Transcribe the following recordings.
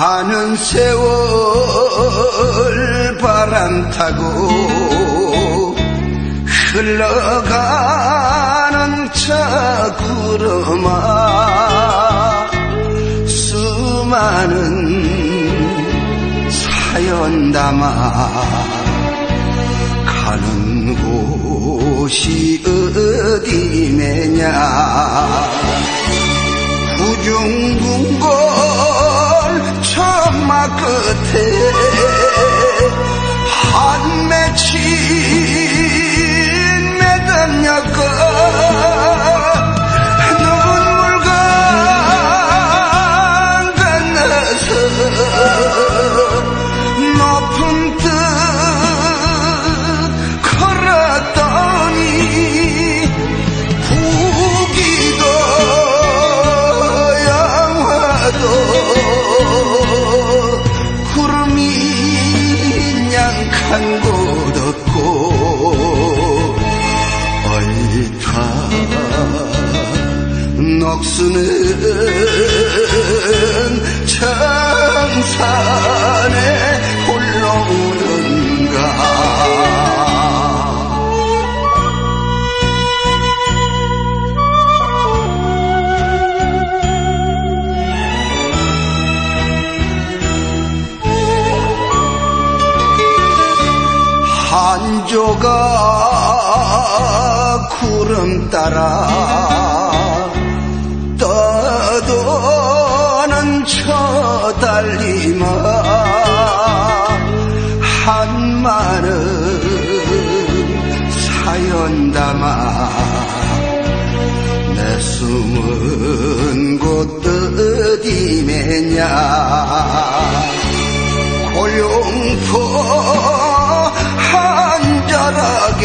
가는 세월 바람 타고 흘러가는 차 구름아 수많은 사연 담아 가는 곳이 어디매냐? 구중궁궐 천마 끝에 한 맺힌 매 녹수는 청산에 홀로 오는가. 한 조각 구름 따라 달리마. 한 마른 사연 담아 내 숨은 곳 어디매냐. 고용포 한자락에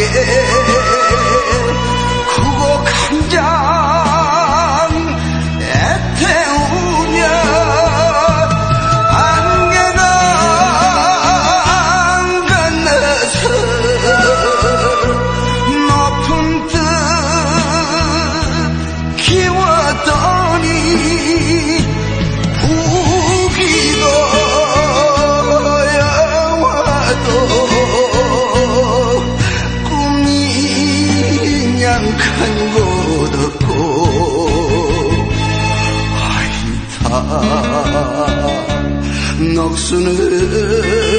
녹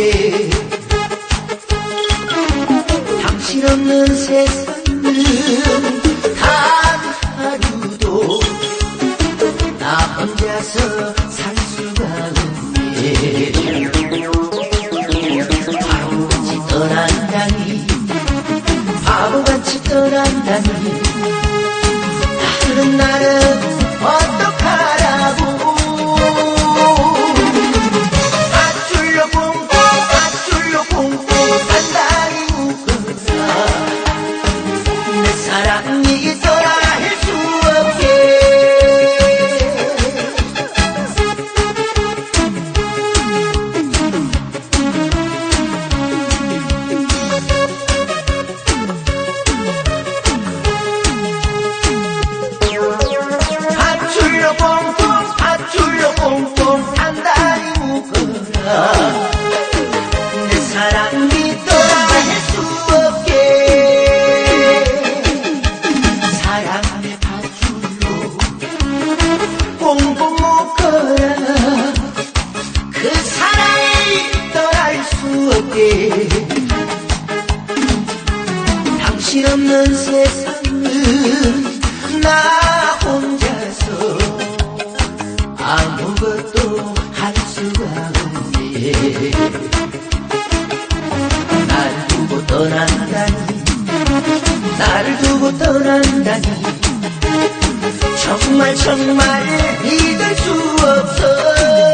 수 없게. 당신 없는 세상은 단 하루도 나 혼자서 살 수가 없네. 바보같이 떠난다니 바보같이 떠난다니 나는 나는 어떡 내사 날 두고 떠난다니. 나를 두고 떠난다니. 정말 정말 믿을 수 없어.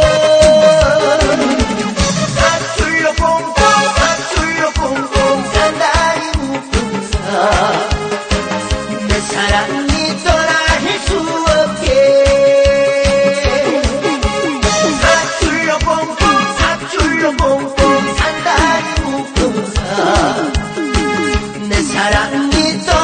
사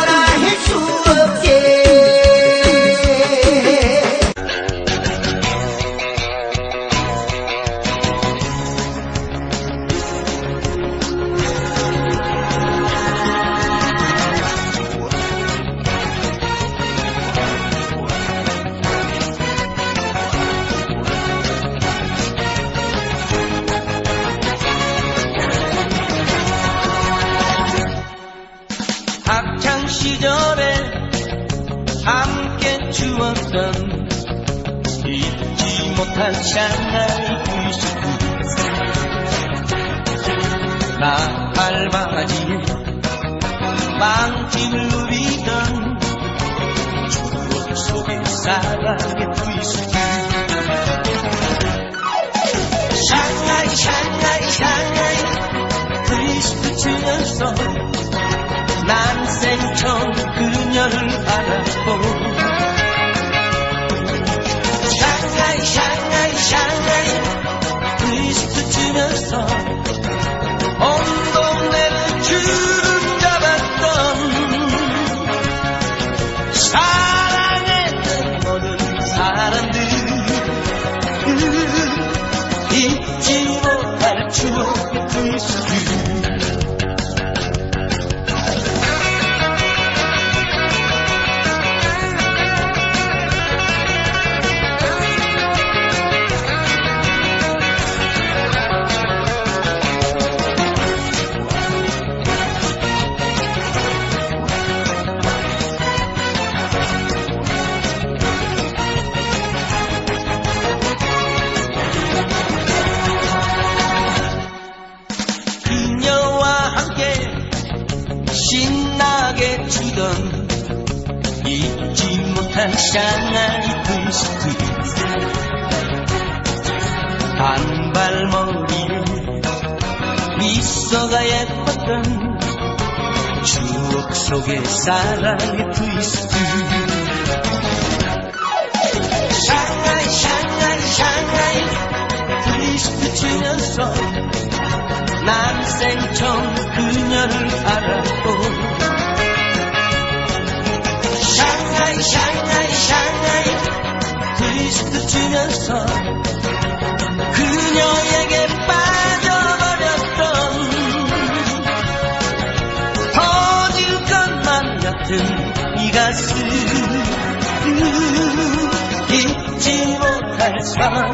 샹하이 구이스쿠 나 할바지에 망치를 누리던 추억 속의 사랑의 구이 샹하이 트위스트 단발머리에 미소가 예뻤던 추억 속의 사랑의 트위스트 샹하이 샹하이 샹하이 트위스트 치면서 난 생 처음 그녀를 알았 그녀에게 빠져버렸던 터질 것만 같은 이 가슴 잊지 못할 사랑